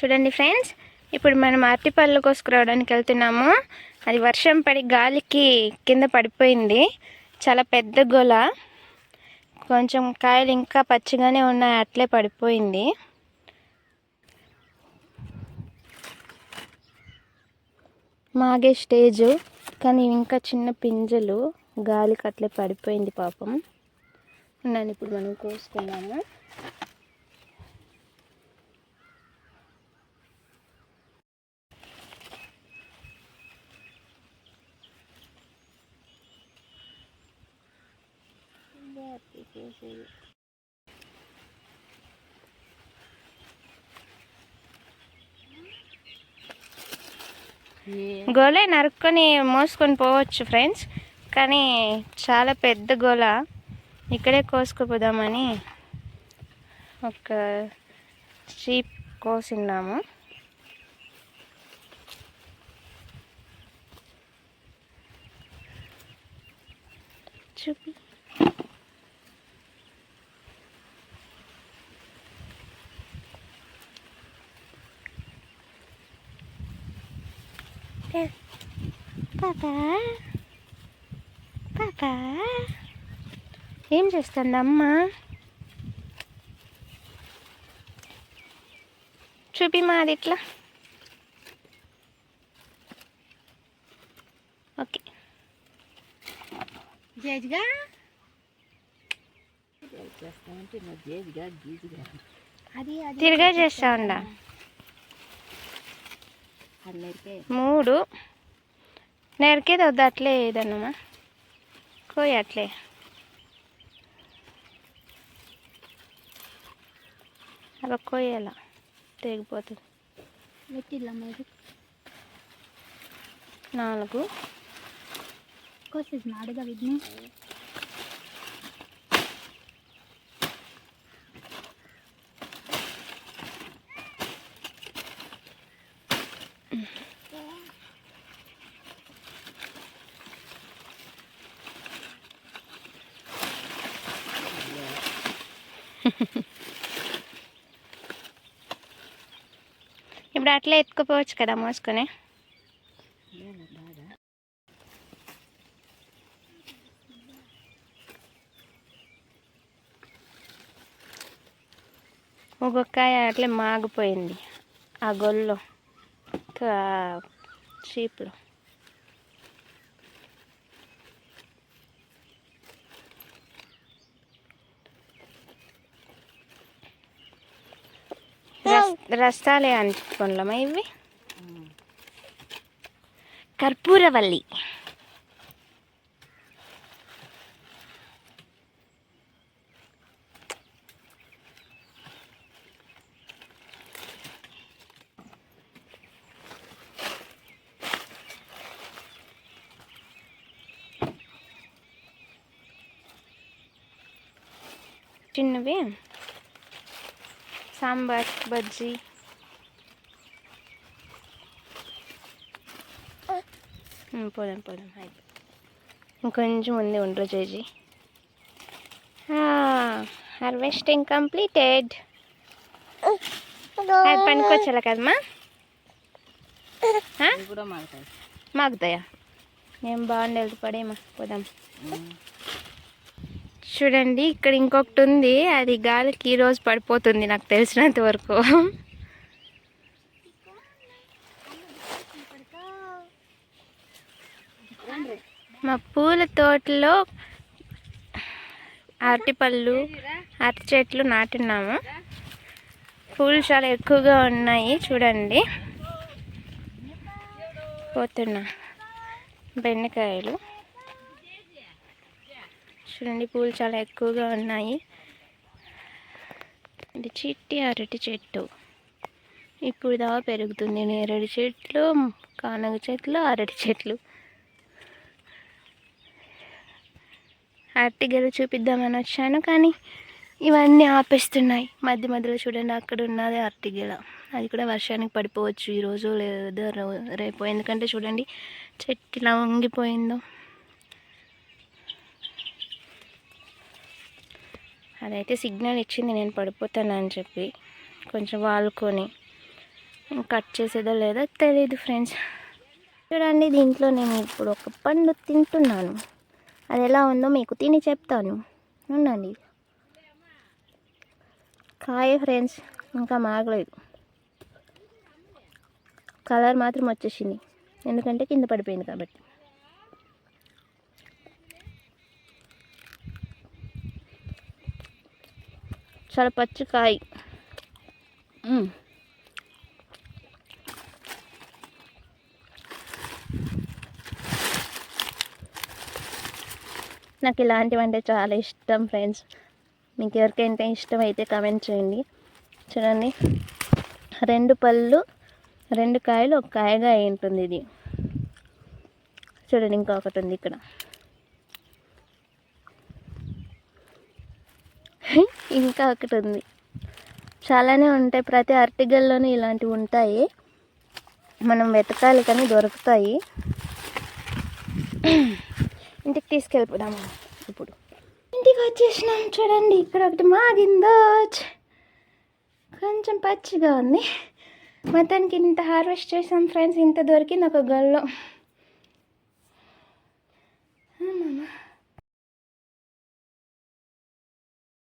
చూడండి ఫ్రెండ్స్. ఇప్పుడు మనం అరటిపళ్ళు కోసుకురావడానికి వెళ్తున్నాము. అది వర్షం పడి గాలికి కింద పడిపోయింది. చాలా పెద్ద గొల. కొంచెం కాయలు ఇంకా పచ్చిగానే ఉన్నాయి అట్లే పడిపోయింది. మాగే స్టేజు కానీ ఇంకా చిన్న పింజలు గాలికి అట్లే పడిపోయింది పాపం. ఉన్నాను ఇప్పుడు మనం కోసుకున్నాము గోలే నరుక్కొని మోసుకొని పోవచ్చు ఫ్రెండ్స్ కానీ చాలా పెద్ద గోళ ఇక్కడే కోసుకుపోదామని ఒక షీప్ కోసిన్నాము. చూపి. పాపా పాపా ఏం చేస్తుంది అమ్మ చూపి మాది ఇట్లా ఓకే జేజ్గా తిరిగా చేస్తా ఉండా అందరికీ మూడు. నేరకేది వద్దు అట్లే ఏదన్నమా? కోయి అట్లే. అలా కోయాల తెగిపోతుంది. నాలుగు. కోసేసి నాడుగా వీటిని ఇప్పుడు అట్లే ఎత్తుకుపోవచ్చు కదా మోసుకొని. ఒక్కొక్కాయ అట్లే మాగిపోయింది. ఆ గొల్లో. షీప్లో రస్ రస్తాలే అనుకోలేమా ఇవి కర్పూరవల్లి చిన్నవి? సాంబార్ బజ్జీ. పోదాం పోదాం అయిపోయి ఇంకొంచెం ఉంది ఉండరు చేజీ హార్వెస్టింగ్ కంప్లీటెడ్ అది పనికొచ్చాల కదమ్మా? మాకుదయా ఏం బాగుండి వెళ్తూ పడేమా పోదాం. చూడండి ఇక్కడ ఇంకొకటి ఉంది అది గాలికి ఈ రోజు పడిపోతుంది నాకు తెలిసినంత వరకు. మా పూల తోటలో అరటిపళ్ళు అరటి చెట్లు నాటున్నాము. పూలు చాలా ఎక్కువగా ఉన్నాయి చూడండి. పోతున్నా. బెండకాయలు. చూడండి పూలు చాలా ఎక్కువగా ఉన్నాయి. ఇది చిట్టి అరటి చెట్టు. ఇప్పుడు దావా పెరుగుతుంది. నేరడి చెట్లు కానగ చెట్లు అరటి చెట్లు. అరటిగలు చూపిద్దామని వచ్చాను కానీ ఇవన్నీ ఆపేస్తున్నాయి. మధ్య మధ్యలో చూడండి అక్కడ ఉన్నది అరటిగెల అది కూడా వర్షానికి పడిపోవచ్చు. ఈరోజు లేదా రో- రేపు. ఎందుకంటే చూడండి చెట్టు ఇలా వంగిపోయిందో. అదైతే సిగ్నల్ ఇచ్చింది నేను పడిపోతానని చెప్పి కొంచెం వాలుకొని కట్ చేసేదో లేదో తెలియదు ఫ్రెండ్స్. చూడండి దీంట్లో నేను ఇప్పుడు ఒక పండు తింటున్నాను. అది ఎలా ఉందో మీకు తిని చెప్తాను. ఉండండి. కాయ ఫ్రెండ్స్ ఇంకా మాగలేదు. కలర్ మాత్రం వచ్చేసింది. ఎందుకంటే కింద పడిపోయింది కాబట్టి. చాలా పచ్చి కాయ మ్మ్. నాకు ఇలాంటివి అంటే చాలా ఇష్టం ఫ్రెండ్స్. మీకు ఎవరికైతే ఇష్టం అయితే కామెంట్ చేయండి. చూడండి. రెండు పళ్ళు రెండు కాయలు ఒక కాయగా అయి ఉంటుంది ఇది. చూడండి ఇంకొకటి ఉంది ఇక్కడ. ఇంకా ఒకటి ఉంది. చాలానే ఉంటాయి. ప్రతి ఆర్టికల్లోనూ ఇలాంటివి ఉంటాయి. మనం వెతకాలి కానీ దొరుకుతాయి. ఇంటికి తీసుకెళ్ళిపోదాము ఇప్పుడు ఇంటికి వచ్చేసినాం చూడండి. ఇక్కడ ఒకటి మాగిందో. కొంచెం పచ్చిగా ఉంది. మొత్తానికి ఇంత హార్వెస్ట్ చేసాం ఫ్రెండ్స్. ఇంత దొరికింది ఒక గల్లో.